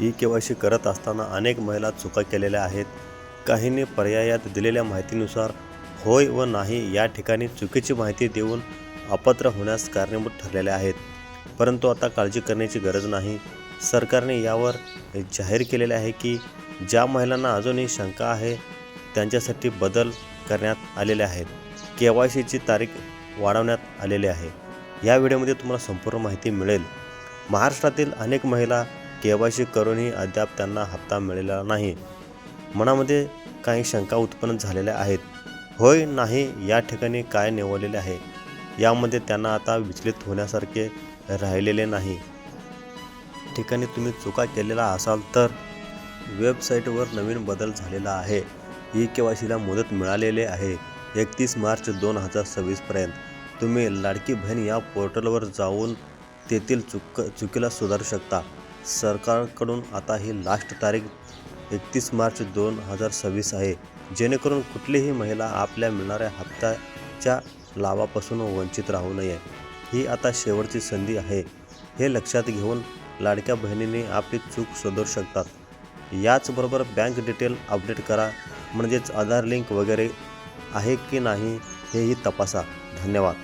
E के Y C करत असताना अनेक महिला चुका केलेल्या आहेत. काहींनी पर्यायात दिलेल्या माहितीनुसार होय व नाही या ठिकाणी चुकीची माहिती देऊन अपात्र होण्यास कारणीभूत ठरलेल्या आहेत. परंतु आता काळजी करण्याची गरज नाही. सरकारने यावर जाहीर केलेले आहे की ज्या महिलांना अजूनही शंका आहे त्यांच्यासाठी बदल करण्यात आलेले आहेत. के वाय सीची तारीख वाढवण्यात आलेली आहे. या व्हिडिओमध्ये तुम्हाला संपूर्ण माहिती मिळेल. महाराष्ट्रातील अनेक महिला के वाय सी करूनही अद्याप त्यांना हप्ता मिळालेला नाही. मनामध्ये काही शंका उत्पन्न झालेल्या आहेत. होय नाही या ठिकाणी काय निवडलेले आहे? यामध्ये त्यांना आता विचलित होण्यासारखे राहिलेले नाही. ठिकाणी तुम्ही चुका केलेला असाल तर वेबसाईटवर नवीन बदल झालेला आहे. ई के वाय सीला मुदत मिळालेली आहे. एकतीस मार्च दोन हजार सव्वीसपर्यंत तुम्ही लाडकी बहीण या पोर्टलवर जाऊन तेथील चुक चुकीला सुधारू शकता. सरकारकडून आता ही लास्ट तारीख एकतीस मार्च दोन हजार सव्वीस आहे. जेणेकरून कुठलीही महिला आपल्या मिळणाऱ्या हप्त्याच्या लाभापासून वंचित राहू नये. ही आता शेवटची संधी आहे. हे लक्षात घेऊन लाडक्या बहिणींनी आपली चूक सुधारू शकतात. याचबरोबर बँक डिटेल अपडेट करा. म्हणजेच आधार लिंक वगैरे आहे की नाही हेही तपासा. धन्यवाद.